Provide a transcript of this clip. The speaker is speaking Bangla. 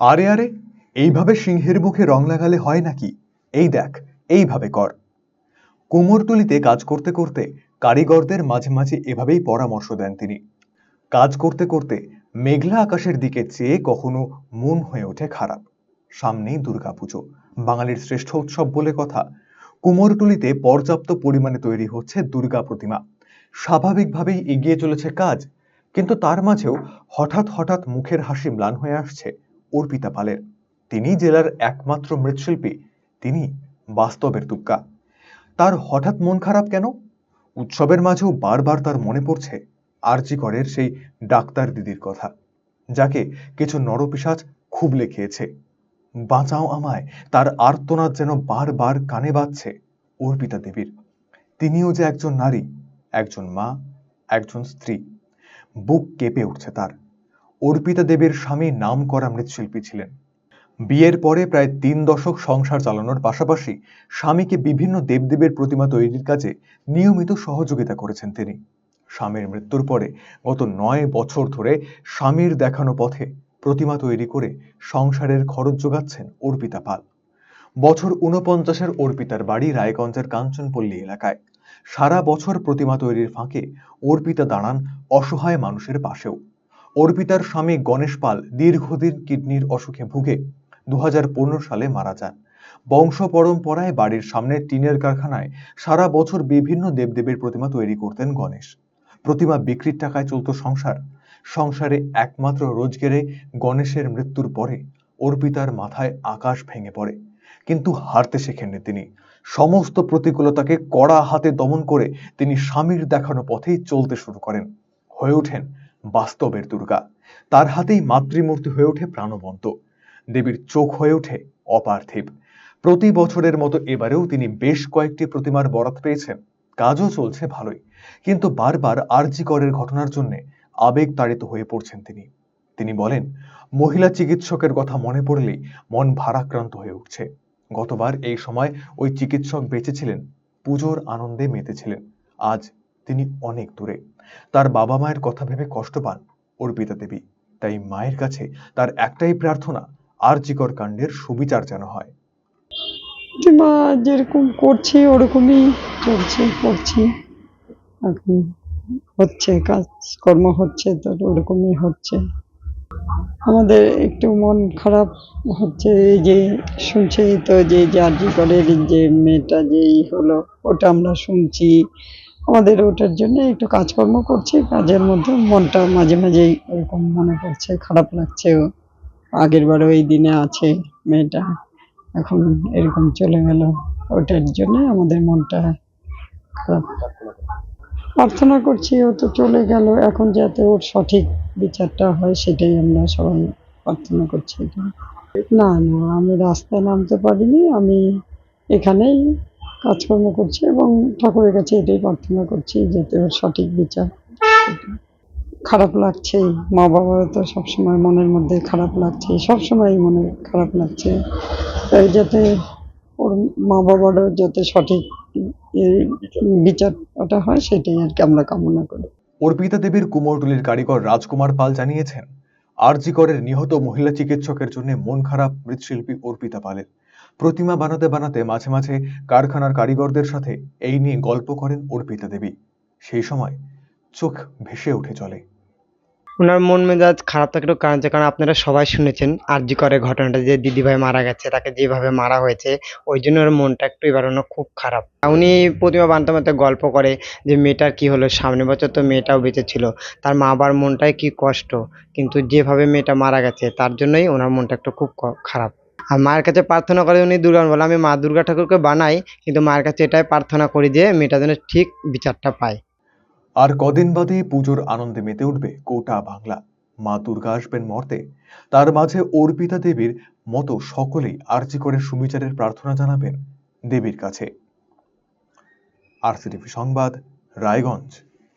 আরে আরে, এইভাবে সিংহের মুখে রং লাগালে হয় নাকি? এই দেখ, এইভাবে কর। কুমোরটুলিতে কাজ করতে করতে কারিগরদের মাঝে মাঝে এভাবেই পরামর্শ দেন তিনি। কাজ করতে করতে মেঘলা আকাশের দিকে চেয়ে কখনো মন হয়ে ওঠে খারাপ। সামনেই দুর্গাপুজো, বাঙালির শ্রেষ্ঠ উৎসব বলে কথা। কুমোরটুলিতে পর্যাপ্ত পরিমাণে তৈরি হচ্ছে দুর্গা প্রতিমা। স্বাভাবিকভাবেই এগিয়ে চলেছে কাজ, কিন্তু তার মাঝেও হঠাৎ হঠাৎ মুখের হাসি ম্লান হয়ে আসছে। অর্পিতা পালের। তিনি জেলার একমাত্র মৃৎশিল্পী, তিনি বাস্তবের তুক্কা। তার হঠাৎ মন খারাপ কেন? উৎসবের মাঝেও বারবার তার মনে পড়ছে আরজি করের সেই ডাক্তার দিদির কথা, যাকে কিছু নরপিসাজ খুবলে খেয়েছে। বাঁচাও আমায়, তার আর্তনাদ যেন বারবার কানে বাজছে অর্পিতা দেবীর। তিনিও যে একজন নারী, একজন মা, একজন স্ত্রী, বুক কেঁপে উঠছে তার। অর্পিতা দেবীর স্বামী নাম করা মৃৎশিল্পী ছিলেন। বিয়ের পরে প্রায় তিন দশক সংসার চালানোর পাশাপাশি স্বামীকে বিভিন্ন দেবদেবীর প্রতিমা তৈরির কাজে নিয়মিত সহযোগিতা করেছেন তিনি। স্বামীর মৃত্যুর পরে গত নয় বছর ধরে স্বামীর দেখানো পথে প্রতিমা তৈরি করে সংসারের খরচ যোগাচ্ছেন অর্পিতা পাল। বছর ঊনপঞ্চাশের অর্পিতার বাড়ি রায়গঞ্জের কাঞ্চনপল্লী এলাকায়। সারা বছর প্রতিমা তৈরির ফাঁকে অর্পিতা দাঁড়ান অসহায় মানুষের পাশেও। অর্পিতার স্বামী গণেশ পাল দীর্ঘদিন কিডনির অসুখে ভুগে দু সালে মারা যান। বংশ পরম্পরায় বাড়ির সামনে টিনের কারখানায় সারা বছর বিভিন্ন দেবদেবীর প্রতিমা তৈরি করতেন গণেশ। প্রতিমা বিক্রির টাকায় চলত সংসার। সংসারে একমাত্র রোজগেরে গণেশের মৃত্যুর পরে অর্পিতার মাথায় আকাশ ভেঙে পড়ে, কিন্তু হারতে শেখেননি তিনি। সমস্ত প্রতিকূলতাকে কড়া হাতে দমন করে তিনি স্বামীর দেখানো পথেই চলতে শুরু করেন। হয়ে ওঠেন বাস্তবের দুর্গা। তার হাতেই মাতৃমূর্তি হয়ে ওঠে প্রাণবন্ত। দেবীর চোখ হয়ে ওঠে অপার্থিব। প্রতি বছরের মতো এবারেও তিনি বেশ কয়েকটি প্রতিমার বরাত পেয়েছেন। কাজও চলছে ভালোই। কিন্তু বারবার আরজি করের ঘটনার জন্য আবেগ তাড়িত হয়ে পড়ছেন তিনি। তিনি বলেন, মহিলা চিকিৎসকের কথা মনে পড়লেই মন ভারাক্রান্ত হয়ে উঠছে। গতবার এই সময় ওই চিকিৎসক বেঁচে ছিলেন। পুজোর আনন্দে মেতেছিলেন। আজ তিনি অনেক দূরে। তার বাবা মায়ের কথা ভেবে কষ্ট পান অর্পিতা দেবী। তাই মায়ের কাছে তার একটাই প্রার্থনা, আরজিকর কাণ্ডের সুবিচার যেন হয়। মা যেরকম করছে, ওরকমই হচ্ছে তো ওরকমই হচ্ছে। আমাদের একটু মন খারাপ হচ্ছে, এই যে শুনছি তো যে জার্জি করের যে মেয়েটা যেই হলো, ওটা আমরা শুনছি। আমাদের ওটার জন্য একটু কাজকর্ম করছি, কাজের মধ্যে মনটা মাঝে মাঝেই ওরকম মনে পড়ছে, খারাপ লাগছে আগের বারও এই দিনে আছে মেয়েটা, এখন এরকম চলে গেল। ওটার জন্য আমাদের মনটা খারাপ। প্রার্থনা করছি ও তো চলে গেল, এখন যাতে ওর সঠিক বিচারটা হয় সেটাই আমরা সবাই প্রার্থনা করছি। না না, আমি রাস্তায় নামতে পারিনি, আমি এখানেই কাজকর্ম করছি এবং ঠাকুরের কাছে এটাই প্রার্থনা করছি যাতে ওর সঠিক বিচার খারাপ লাগছেই মা বাবার তো সবসময় মনের মধ্যে খারাপ লাগছে সবসময় মনে খারাপ লাগছে। তাই যাতে ওর মা বাবারও যাতে সঠিক এ বিচার ওটা হয়, সেটাই আর কি আমরা কামনা করি। অর্পিতা দেবীর কুমোরটুলির কারিগর রাজকুমার পাল জানিয়েছেন আরজি করের নিহত মহিলা চিকিৎসকের জন্য মন খারাপ মৃৎশিল্পী অর্পিতা পালের প্রতিমা বানাতে বানাতে মাঝে মাঝে কারখানার কারিগরদের সাথে এই নিয়ে গল্প করেন অর্পিতা দেবী। সেই সময় চোখ ভেসে উঠে চলে। ওনার মন মেজাজ খারাপ থাকার কারণ কারণ আপনারা সবাই শুনেছেন আর জি করে ঘটনাটা যে দিদিভাই মারা গেছে, তাকে যেভাবে মারা হয়েছে, ওই জন্য ওর মনটা একটু এবার খুব খারাপ। উনি প্রতিমা বানাতে বানাতে গল্প করে যে মেয়েটার কি হলো, সামনে বছর তো মেয়েটাও বেঁচে ছিল, তার মা বাবার মনটাই কি কষ্ট, কিন্তু যেভাবে মেয়েটা মারা গেছে, তার জন্যই ওনার মনটা একটু খুব খারাপ। আর মায়ের কাছে প্রার্থনা করে উনি দুর্গা বলে, আমি মা দুর্গা ঠাকুরকে বানাই, কিন্তু মায়ের কাছে এটাই প্রার্থনা করি যে মেয়েটা যেন ঠিক বিচারটা পায়। আর কদিন বাদে পুজোর আনন্দে মেতে উঠবে গোটা বাংলা। মা দুর্গা আসবেন মর্তে। তার মাঝে অর্পিতা দেবীর মতো সকলেই আর্জি করে সুবিচারের প্রার্থনা জানাবেন দেবীর কাছে। আর সংবাদ, রায়গঞ্জ।